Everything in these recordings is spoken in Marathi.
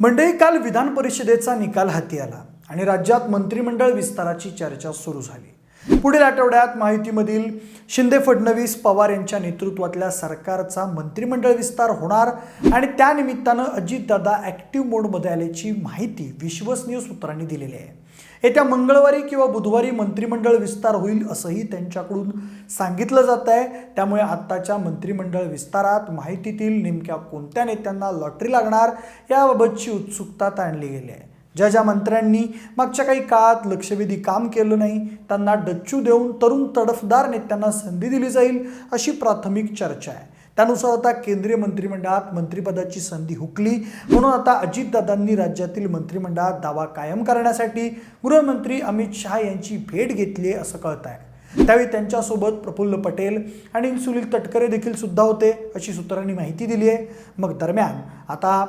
मंडळी काल विधान परिषदेचा निकाल हाती आला आणि राज्यात मंत्रिमंडळ विस्ताराची चर्चा सुरू झाली. पुढील आठवड्यात माहितीमधील शिंदे फडणवीस पवार यांच्या नेतृत्वातल्या सरकारचा मंत्रिमंडळ विस्तार होणार आणि त्यानिमित्तानं अजितदादा ॲक्टिव्ह मोडमध्ये आल्याची माहिती विश्वसनीय सूत्रांनी दिलेली आहे. येत्या मंगळवारी किंवा बुधवारी मंत्रिमंडळ विस्तार होईल असंही त्यांच्याकडून सांगितलं जात आहे. त्यामुळे आत्ताच्या मंत्रिमंडळ विस्तारात माहितीतील नेमक्या कोणत्या नेत्यांना लॉटरी लागणार याबाबतची उत्सुकता ताणली गेली आहे. ज्या ज्या मंत्र्यांनी मागच्या काही काळात लक्षवेधी काम केलं नाही त्यांना डच्चू देऊन तरुण तडफदार नेत्यांना संधी दिली जाईल अशी प्राथमिक चर्चा आहे. त्यानुसार आता केंद्रीय मंत्रिमंडळात मंत्रिपदाची संधी हुकली. म्हणून आता अजितदादांनी राज्यातील मंत्रिमंडळात दावा कायम करण्यासाठी गृहमंत्री अमित शहा यांची भेट घेतली आहे असं कळत आहे त्यावेळी त्यांच्यासोबत प्रफुल्ल पटेल आणि सुनील तटकरे देखील सुद्धा होते अशी सूत्रांनी माहिती दिली आहे. मग दरम्यान आता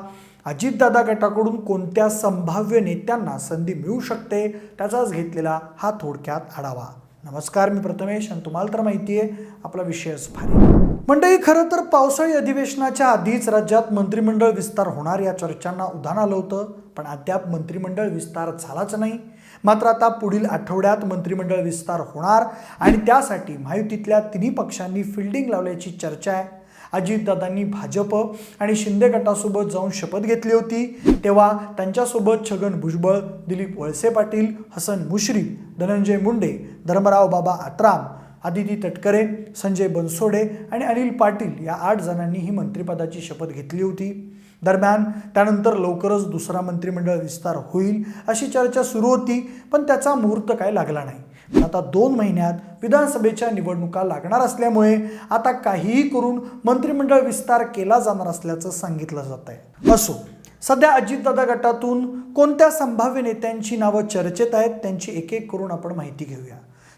अजितदादा गटाकडून कोणत्या संभाव्य नेत्यांना संधी मिळू शकते त्याचाच घेतलेला हा थोडक्यात आढावा. नमस्कार मी प्रथमेश आणि तुम्हाला तर माहिती आहे आपला विषयच भारी. मंडळी खरं तर पावसाळी अधिवेशनाच्या आधीच राज्यात मंत्रिमंडळ विस्तार होणार या चर्चांना उधाण आलं होतं पण अद्याप मंत्रिमंडळ विस्तार झालाच नाही. मात्र आता पुढील आठवड्यात मंत्रिमंडळ विस्तार होणार आणि त्यासाठी महायुतीतल्या तिन्ही पक्षांनी फिल्डिंग लावल्याची चर्चा आहे. अजितदादांनी भाजप आणि शिंदे गटासोबत जाऊन शपथ घेतली होती. तेव्हा त्यांच्यासोबत छगन भुजबळ दिलीप वळसे पाटील हसन मुश्रीफ धनंजय मुंडे धर्मराव बाबा आत्राम आदिती तटकरे संजय बनसोडे आणि अनिल पाटील या आठ जणांनी ही मंत्रिपदाची शपथ घेतली होती. दरम्यान त्यानंतर लवकरच दुसरा मंत्रिमंडळ विस्तार होईल अशी चर्चा सुरू होती पण त्याचा मुहूर्त काय लागला नाही. आता दोन महिन्यात विधानसभेच्या निवडणुका लागणार असल्यामुळे आता काहीही करून मंत्रिमंडळ विस्तार केला जाणार असल्याचं सांगितलं जात आहे. असो सध्या अजितदादा गटातून कोणत्या संभाव्य नेत्यांची नावं चर्चेत आहेत त्यांची एक एक करून आपण माहिती घेऊया.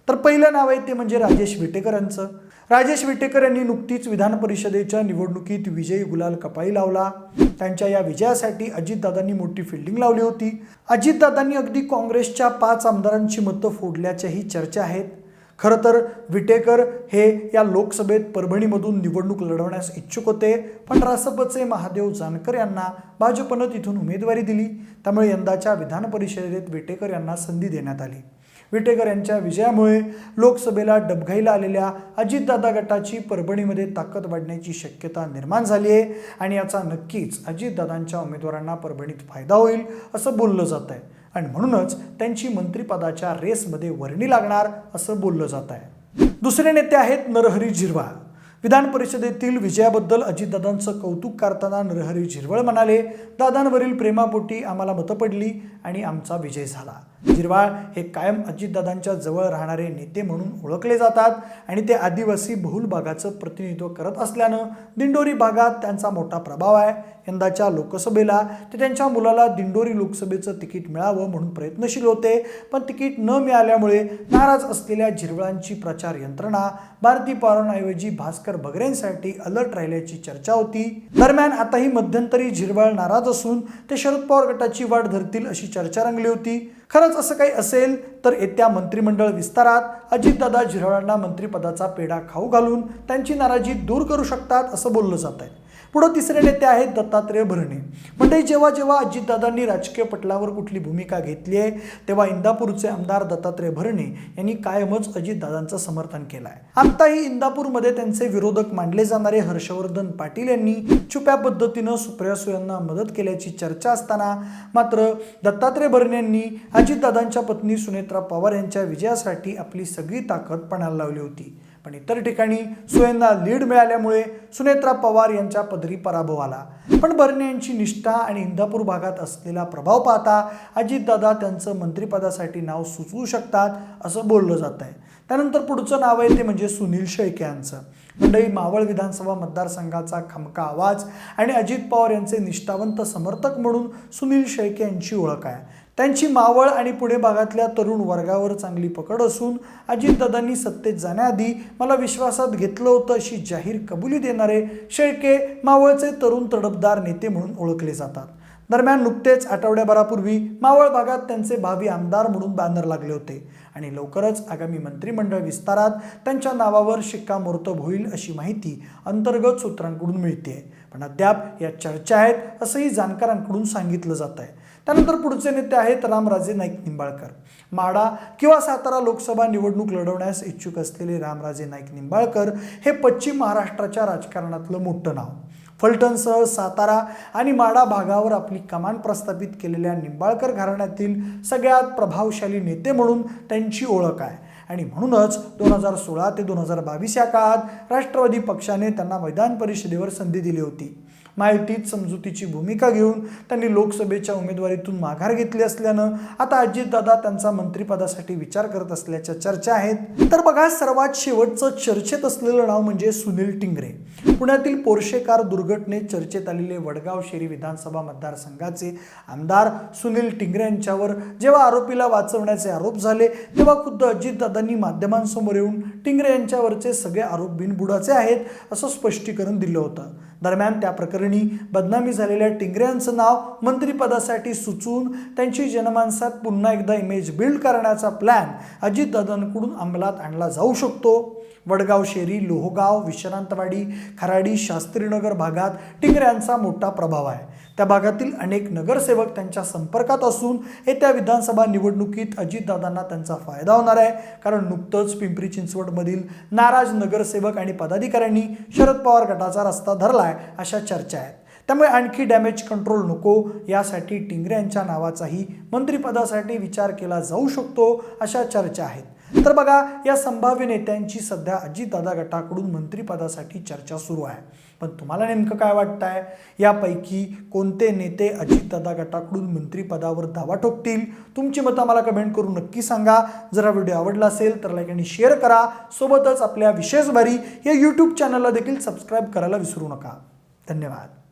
तर पहिलं नाव आहे ते म्हणजे राजेश विटेकरांचं. राजेश विटेकर यांनी नुकतीच विधान परिषदेच्या निवडणुकीत विजयी गुलाल कपाळी लावला. त्यांच्या या विजयासाठी अजितदादांनी मोठी फिल्डिंग लावली होती. अजितदादांनी अगदी काँग्रेसच्या पाच आमदारांची मतं फोडल्याच्याही चर्चा आहेत. खरं तर विटेकर हे या लोकसभेत परभणीमधून निवडणूक लढवण्यास इच्छुक होते. पण रासपचे महादेव जानकर यांना भाजपनं तिथून उमेदवारी दिली. त्यामुळे यंदाच्या विधान परिषदेत विटेकर यांना संधी देण्यात आली. विटेकर यांच्या विजयामुळे लोकसभेला डबघाईला आलेल्या अजितदादा गटाची परभणीमध्ये ताकद वाढण्याची शक्यता निर्माण झाली आहे आणि याचा नक्कीच अजितदादांच्या उमेदवारांना परभणीत फायदा होईल असं बोललं जात आहे. आणि म्हणूनच त्यांची मंत्रिपदाच्या रेसमध्ये वर्णी लागणार असं बोललं जात आहे. दुसरे नेते आहेत नरहरी झिरवाळ. विधान परिषदेतील विजयाबद्दल अजितदादांचं कौतुक करताना नरहरी झिरवळ म्हणाले दादांवरील प्रेमापोटी आम्हाला मतं पडली आणि आमचा विजय झाला. जिरवाळ हे कायम अजितदादांच्या जवळ राहणारे नेते म्हणून ओळखले जातात आणि ते आदिवासी बहुल भागाचं प्रतिनिधित्व करत असल्यानं दिंडोरी भागात त्यांचा मोठा प्रभाव आहे. यंदाच्या लोकसभेला ते त्यांच्या मुलाला दिंडोरी लोकसभेचं तिकीट मिळावं म्हणून प्रयत्नशील होते पण तिकीट न मिळाल्यामुळे नाराज असलेल्या झिरवळांची प्रचार यंत्रणा भारती पवारांऐवजी भास्कर बगरेंसाठी अलर्ट राहिल्याची चर्चा होती. दरम्यान आताही मध्यंतरी झिरवाळ नाराज असून ते शरद पवार गटाची वाट धरतील अशी चर्चा रंगली होती. खरंच असं काही असेल तर येत्या मंत्रिमंडळ विस्तारात अजितदादा झिरवळांना मंत्रिपदाचा पेढा खाऊ घालून त्यांची नाराजी दूर करू शकतात असं बोललं जात आहे पुढं तिसरे नेते आहेत दत्तात्रेय भरणे. म्हणजे जेव्हा जेव्हा अजितदादांनी राजकीय पटलावर कुठली भूमिका घेतली आहे तेव्हा इंदापूरचे आमदार दत्तात्रेय भरणे यांनी कायमच अजितदादांचं समर्थन केलं आहे आत्ताही इंदापूरमध्ये त्यांचे विरोधक मानले जाणारे हर्षवर्धन पाटील यांनी छुप्या पद्धतीनं सुप्रिया सुयांना मदत केल्याची चर्चा असताना मात्र दत्तात्रेय भरणे यांनी अजितदादांच्या पत्नी सुनेत्रा पवार यांच्या विजयासाठी आपली सगळी ताकद पणाला लावली होती. पण इतर ठिकाणी सुयेंना लीड मिळाल्यामुळे सुनेत्रा पवार यांच्या पदरी पराभव आला. पण बर्ने यांची निष्ठा आणि इंदापूर भागात असलेला प्रभाव पाहता अजितदादा त्यांचं मंत्रिपदासाठी नाव सुचवू शकतात असं बोललं जात आहे. त्यानंतर पुढचं नाव आहे ते म्हणजे सुनील शेळके यांचं. मंडळी मावळ विधानसभा मतदारसंघाचा खमका आवाज आणि अजित पवार यांचे निष्ठावंत समर्थक म्हणून सुनील शेळके यांची ओळख आहे. त्यांची मावळ आणि पुणे भागातल्या तरुण वर्गावर चांगली पकड असून अजितदादांनी सत्तेत जाण्याआधी मला विश्वासात घेतलं होतं अशी जाहीर कबुली देणारे शेळके मावळचे तरुण तडफदार नेते म्हणून ओळखले जातात. दरम्यान नुकतेच आठवड्याभरापूर्वी मावळ भागात त्यांचे भावी आमदार म्हणून बॅनर लागले होते आणि लवकरच आगामी मंत्रिमंडळ विस्तारात त्यांच्या नावावर शिक्कामोर्तब होईल अशी माहिती अंतर्गत सूत्रांकडून मिळते पण अद्याप या चर्चा आहेत असंही जाणकारांकडून सांगितलं जात आहे. त्यानंतर पुढचे नेते आहेत रामराजे नाईक निंबाळकर. माडा किंवा सातारा लोकसभा निवडणूक लढवण्यास इच्छुक असलेले रामराजे नाईक निंबाळकर हे पश्चिम महाराष्ट्राच्या राजकारणातलं मोठं नाव. फलटणसह सातारा आणि माडा भागावर आपली कमान प्रस्थापित केलेल्या निंबाळकर घराण्यातील सगळ्यात प्रभावशाली नेते म्हणून त्यांची ओळख आहे. आणि म्हणूनच दोन हजार सोळा ते दोन हजार बावीस या काळात राष्ट्रवादी पक्षाने त्यांना मैदान परिषदेवर संधी दिली होती. माहितीच समजुतीची भूमिका घेऊन त्यांनी लोकसभेच्या उमेदवारीतून माघार घेतली असल्यानं आता अजितदादा त्यांचा मंत्रिपदासाठी विचार करत असल्याच्या चर्चा आहेत. तर बघा सर्वात शेवटचं चर्चेत असलेलं नाव म्हणजे सुनील टिंगरे. पुण्यातील पोर्शेकार दुर्घटनेत चर्चेत आलेले वडगाव शेरी विधानसभा मतदारसंघाचे आमदार सुनील टिंगरे यांच्यावर जेव्हा आरोपीला वाचवण्याचे आरोप झाले तेव्हा खुद्द अजितदादांनी माध्यमांसमोर येऊन टिंगरे यांच्यावरचे सगळे आरोप बिनबुडाचे आहेत असं स्पष्टीकरण दिलं होतं. दरम्यान त्या प्रकरणी बदनामी झालेल्या टिंगरे यांचं नाव मंत्रिपदासाठी सुचवून त्यांची जनमानसात पुन्हा एकदा इमेज बिल्ड करण्याचा प्लॅन अजितदादांकडून अंमलात आणला जाऊ शकतो. वडगाव शेरी लोहगाव विश्रांतवाडी खराडी शास्त्रीनगर भागात टिंगऱ्यांचा मोठा प्रभाव आहे. त्या भागातील अनेक नगरसेवक त्यांच्या संपर्कात असून येत्या विधानसभा निवडणुकीत अजितदादांना त्यांचा फायदा होणार आहे. कारण नुकतंच पिंपरी चिंचवडमधील नाराज नगरसेवक आणि पदाधिकाऱ्यांनी शरद पवार गटाचा रस्ता धरलाय अशा चर्चा आहेत. त्यामुळे आणखी डॅमेज कंट्रोल नको यासाठी टिंगरे यांच्या नावाचाही मंत्रिपदासाठी विचार केला जाऊ शकतो अशा चर्चा आहेत. तर बघा या संभाव्य नेत्यांची सध्या अजितदादा गटाकडून मंत्रिपदासाठी चर्चा सुरू आहे. पण तुम्हाला नेमकं काय वाटतंय? यापैकी कोणते नेते अजितदादा गटाकडून मंत्रिपदावर दावा ठोकतील? तुमची मतं मला कमेंट करून नक्की सांगा. जर हा व्हिडिओ आवडला असेल तर लाईक आणि शेअर करा. सोबतच आपल्या विशेष भारी या यूट्यूब चॅनलला देखील सबस्क्राईब करायला विसरू नका. धन्यवाद.